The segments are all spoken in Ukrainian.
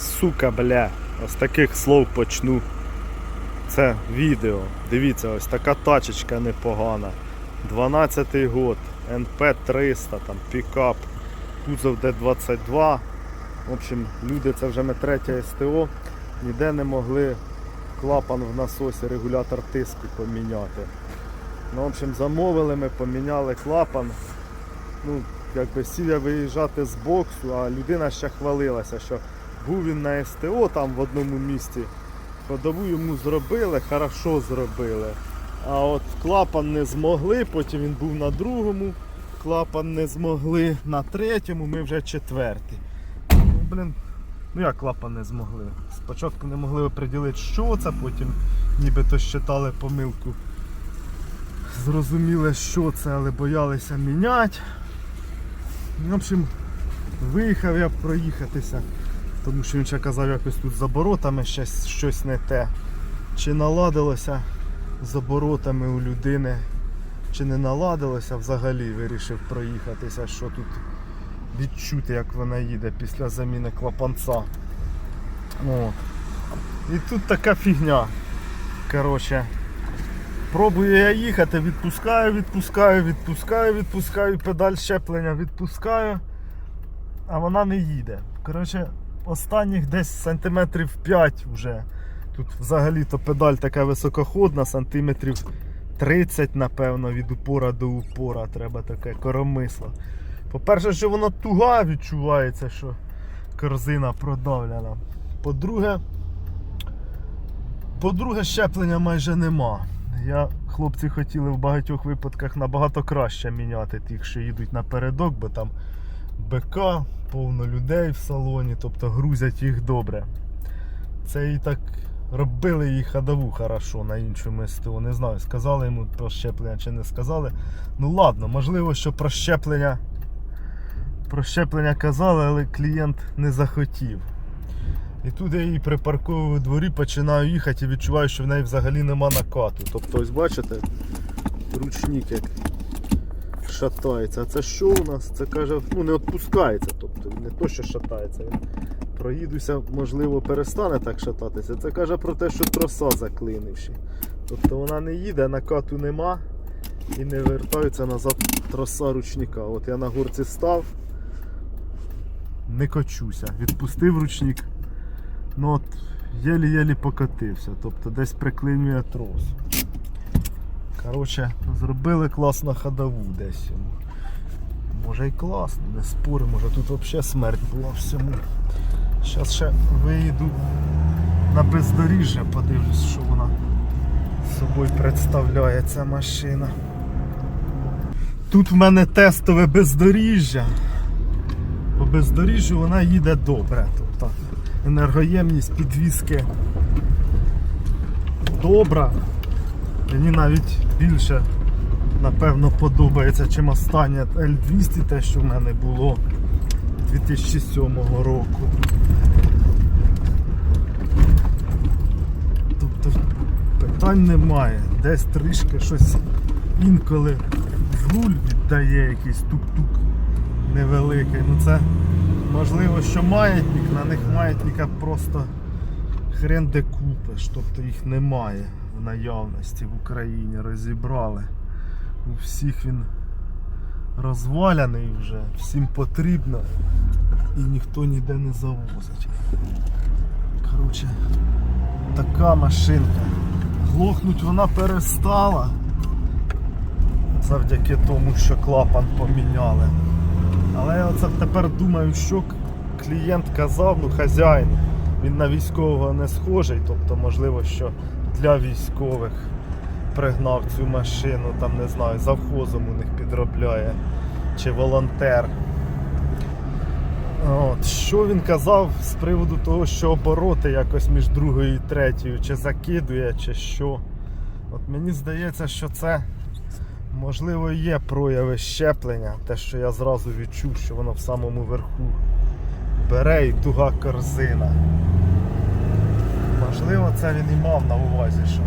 Сука, бля, ось таких слов почну. Це відео. Дивіться, ось така тачечка непогана. 12-й год, НП-300, там пікап, кузов Д-22. В общем, люди, це вже ми третє СТО, ніде не могли клапан в насосі, регулятор тиску поміняти. Ну, в общем, замовили ми, поміняли клапан. Ну, якби сів я виїжджати з боксу, а людина ще хвалилася, що був він на СТО там в одному місці. Ходову йому зробили, хорошо зробили. А от клапан не змогли, потім він був на другому, клапан не змогли на третьому, ми вже четвертий. Ну, блін, ну як клапан не змогли? Спочатку не могли оприділити, що це, потім нібито считали помилку. Зрозуміли, що це, але боялися міняти. В общем, виїхав я проїхатися, тому що він ще казав, якось тут з оборотами щось, щось не те. Чи наладилося з оборотами у людини, чи не наладилося взагалі, вирішив проїхатися, що тут відчути, як вона їде після заміни клапанця. От. І тут така фігня. Коротше, Пробую я їхати, відпускаю, відпускаю, відпускаю, відпускаю, педаль щеплення відпускаю, а вона не їде. Коротше, останніх десь сантиметрів 5 вже. Тут взагалі-то педаль така високоходна, сантиметрів 30, напевно, від упора до упора треба таке коромисло. По-перше, що вона туга відчувається, що корзина продавлена. По-друге, по-друге, щеплення майже нема. Я, хлопці хотіли в багатьох випадках набагато краще міняти тих, що їдуть напередок, бо там БК, повно людей в салоні, тобто грузять їх добре. Це і так робили їй ходову хорошо на іншому СТО. Не знаю, сказали йому про щеплення чи не сказали. Ну ладно, можливо, що про щеплення, про щеплення казали, але клієнт не захотів. І тут я її припарковую у дворі, починаю їхати і відчуваю, що в неї взагалі нема накату. Тобто, ось бачите, ручник як шатається. А це що у нас? Це каже, ну не відпускається. Тобто не то, що шатається. Він проїдуся, можливо, перестане так шататися. Це каже про те, що троса заклинивши. Тобто вона не їде, накату нема і не вертається назад троса ручника. От я на горці став, не кочуся, відпустив ручник. Ну от єлі-єлі покотився, тобто десь приклинює трос. Коротше, зробили класно ходову десь йому. Може і класно, не спорю, може тут взагалі смерть була всьому. Зараз ще виїду на бездоріжжя, подивлюсь, що вона собою представляє ця машина. Тут в мене тестове бездоріжжя. По бездоріжжю вона їде добре. Тобто енергоємність підвіски добра. Мені навіть більше напевно подобається, чим останнє L200, те, що в мене було 2007 року. Тобто питань немає. Десь трішки щось інколи в руль віддає якийсь тук-тук невеликий. Ну це можливо, що маятник, на них маятника просто хрен де купиш, тобто їх немає наявності в Україні, розібрали. У всіх він розваляний вже, всім потрібно і ніхто ніде не завозить. Коротше, така машинка. Глохнуть вона перестала завдяки тому, що клапан поміняли. Але я оце тепер думаю, що клієнт казав, ну хазяїн, він на військового не схожий, тобто можливо, що для військових пригнав цю машину, там не знаю, завхозом у них підробляє, чи волонтер. От, Що він казав з приводу того, що обороти якось між другою і третьою, чи закидує, чи що. От мені здається, що це можливо є прояви щеплення, те, що я зразу відчув, що воно в самому верху бере і туга корзина. Можливо, це він і мав на увазі, що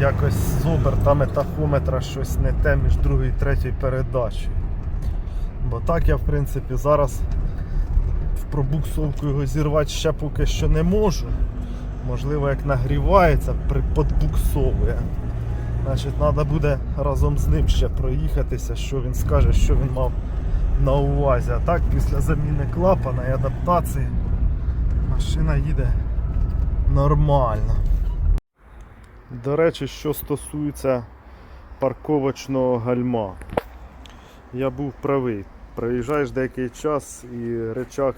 якось з обертами тахометра щось не те між другою і третьою передачею. Бо так я в принципі зараз в пробуксовку його зірвати ще поки що не можу. Можливо, як нагрівається, подбуксовує. Значить, треба буде разом з ним ще проїхатися, що він скаже, що він мав на увазі. А так, після заміни клапана і адаптації машина їде нормально. До речі, що стосується парковочного гальма. Я був правий. Проїжджаєш деякий час і речах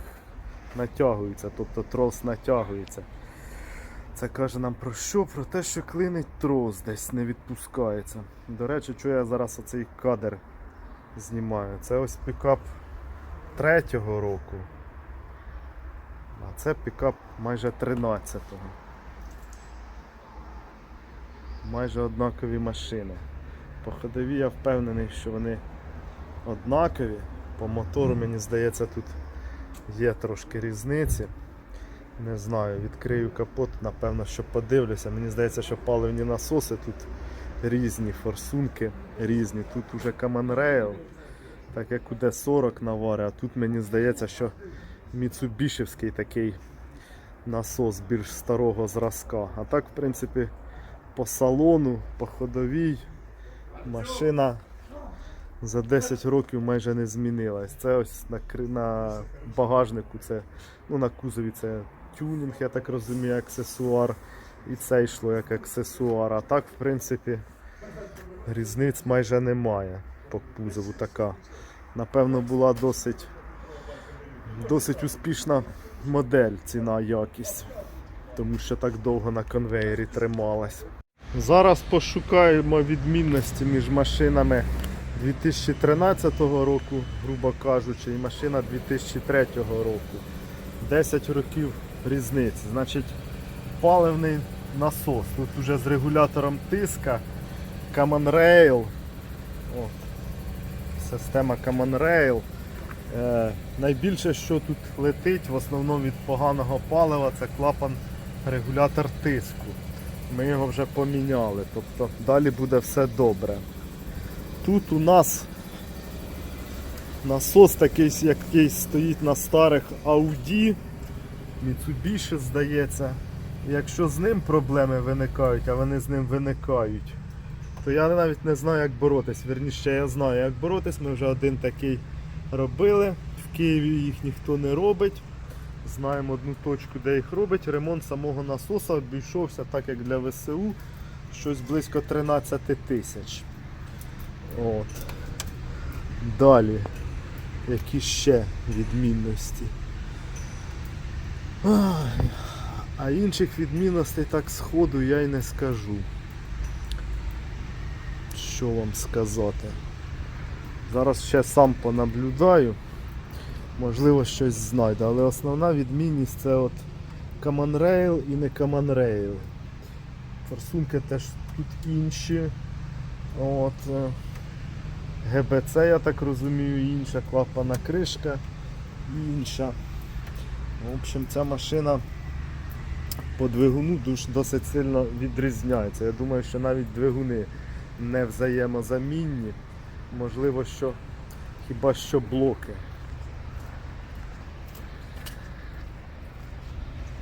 натягується, тобто трос натягується. Це каже нам про що? Про те, що клинить трос десь не відпускається. До речі, що я зараз оцей кадр знімаю. Це ось пікап третього року. А це пікап майже 13-го. Майже однакові машини. По ходові я впевнений, що вони однакові. По мотору, мені здається, тут є трошки різниці. Не знаю, відкрию капот, напевно, що подивлюся. Мені здається, що паливні насоси тут різні, форсунки різні. Тут уже Rail, так як у D40 навари, а тут мені здається, що Міцубішівський такий насос більш старого зразка. А так, в принципі, по салону, по ходовій машина за 10 років майже не змінилась. Це ось на, на багажнику, це, ну на кузові це тюнінг, я так розумію, аксесуар. І це йшло як аксесуар. А так, в принципі, різниць майже немає по кузову така. Напевно, була досить, досить успішна модель, ціна якість. Тому що так довго на конвеєрі трималась. Зараз пошукаємо відмінності між машинами 2013 року, грубо кажучи, і машина 2003 року. 10 років різниці. Значить, паливний насос. Тут вже з регулятором тиска, Common Rail. От. Система Common Rail. Е, найбільше, що тут летить, в основному від поганого палива, це клапан регулятор тиску. Ми його вже поміняли, тобто далі буде все добре. Тут у нас насос такий, який стоїть на старих Audi, Mitsubishi, здається. Якщо з ним проблеми виникають, а вони з ним виникають, то я навіть не знаю, як боротись. Вірніше, я знаю, як боротись. Ми вже один такий робили. В Києві їх ніхто не робить. Знаємо одну точку, де їх робить. Ремонт самого насоса обійшовся, так як для ВСУ, щось близько 13 тисяч. От. Далі. Які ще відмінності? А інших відмінностей так сходу я й не скажу. Що вам сказати? Зараз ще сам понаблюдаю. Можливо, щось знайду, але основна відмінність це от Common Rail і не Common Rail. Форсунки теж тут інші. От, е, ГБЦ, я так розумію, інша, клапана кришка інша. В общем, ця машина по двигуну досить сильно відрізняється. Я думаю, що навіть двигуни не взаємозамінні. Можливо, що хіба що блоки.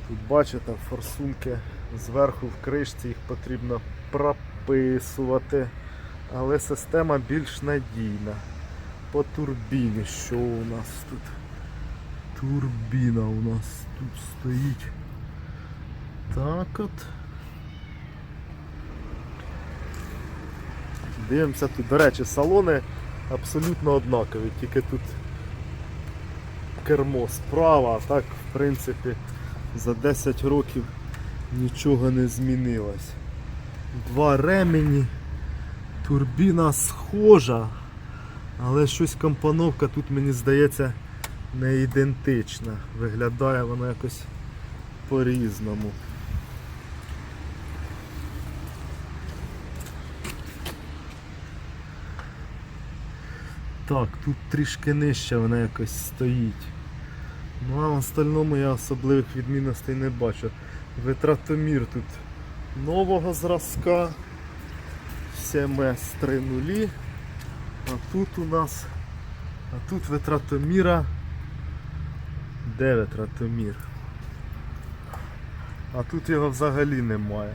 Тут бачите, форсунки зверху в кришці, їх потрібно прописувати. Але система більш надійна. По турбіні, що у нас тут? Турбіна у нас тут стоїть. Так от. Дивимося тут. До речі, салони абсолютно однакові, тільки тут кермо справа, а так, в принципі, за 10 років нічого не змінилось. Два ремені. Турбіна схожа, але щось компоновка тут, мені здається, не ідентична. Виглядає вона якось по-різному. Так, тут трішки нижче вона якось стоїть. Ну а в остальному я особливих відмінностей не бачу. Витратомір тут нового зразка. CMS 3.0. А тут у нас, а тут витратоміра Де витратомір? А тут його взагалі немає.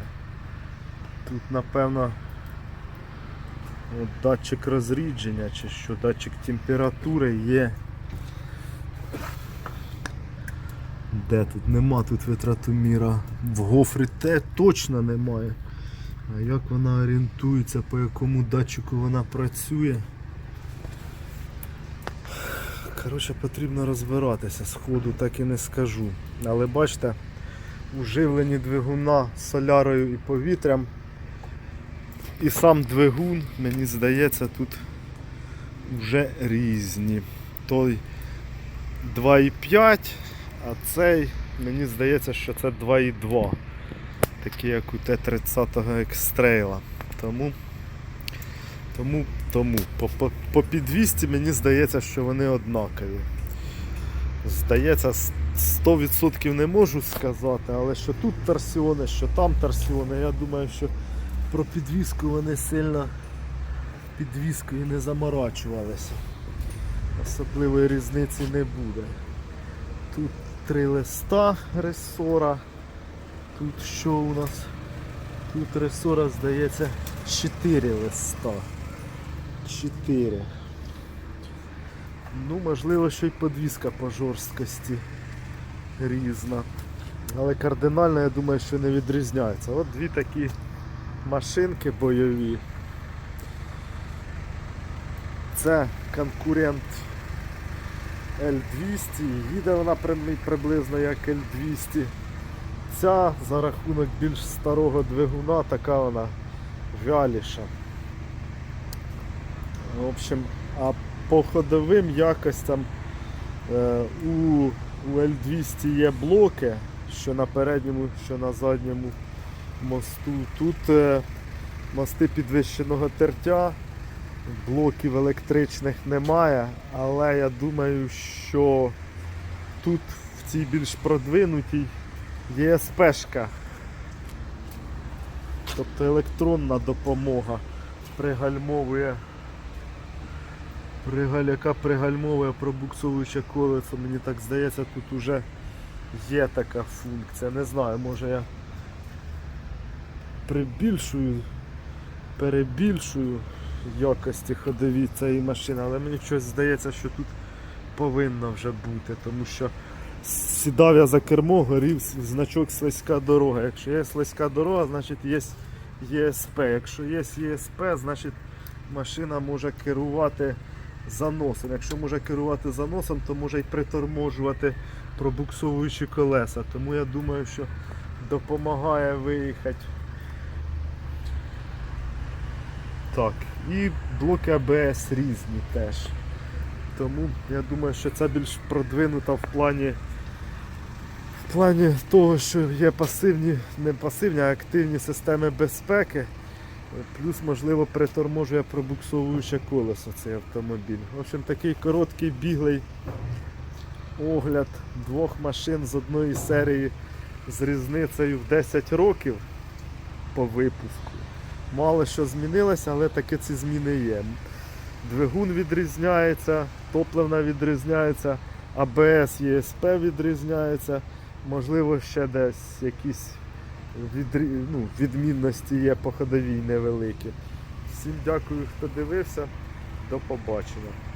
Тут напевно от датчик розрідження чи що, датчик температури є. Де тут? Нема тут витратоміра. В гофрі те точно немає. А як вона орієнтується, по якому датчику вона працює? Коротше, потрібно розбиратися, сходу так і не скажу. Але бачите, у живленні двигуна солярою і повітрям. І сам двигун, мені здається, тут вже різні. Той 2,5, а цей, мені здається, що це 2,2. Такий як у Т-30 екстрейла. Тому, тому, тому по, по, по підвісті мені здається, що вони однакові. Здається, 100% не можу сказати, але що тут торсіони, що там торсіони, я думаю, що про підвіску вони сильно підвіскою не заморачувалися. Особливої різниці не буде. Тут три листа ресора. Тут що у нас? Тут ресора, здається, 4 листа. 4. Ну, можливо, ще й подвіска по жорсткості різна. Але кардинально, я думаю, що не відрізняється. От дві такі машинки бойові. Це конкурент L200, їде вона приблизно як L200. Ця за рахунок більш старого двигуна, така вона вяліша. В общем, а по ходовим якостям е, у L200 є блоки, що на передньому, що на задньому мосту. Тут е, мости підвищеного тертя, блоків електричних немає, але я думаю, що тут в цій більш продвинутій ЄСПшка. Тобто електронна допомога пригальмовує, пригаль, яка пригальмовує пробуксовуюче колесо. Мені так здається, тут уже є така функція. Не знаю, може я прибільшую, перебільшую якості ходові цієї машини, але мені щось здається, що тут повинно вже бути, тому що сідав я за кермо, горів значок слизька дорога. Якщо є слизька дорога, значить є ЄСП. Якщо є ЄСП, значить машина може керувати заносом. Якщо може керувати заносом, то може й приторможувати пробуксовуючі колеса. Тому я думаю, що допомагає виїхати. Так, і блоки АБС різні теж. Тому я думаю, що це більш продвинута в плані в плані того, що є пасивні, не пасивні, а активні системи безпеки. Плюс, можливо, приторможує пробуксовуюче колесо цей автомобіль. В общем, такий короткий біглий огляд двох машин з одної серії з різницею в 10 років по випуску. Мало що змінилося, але таки ці зміни є. Двигун відрізняється, топливна відрізняється, АБС, ЄСП відрізняється, можливо, ще десь якісь відрі... ну, відмінності є по ходовій невеликі. Всім дякую, хто дивився. До побачення.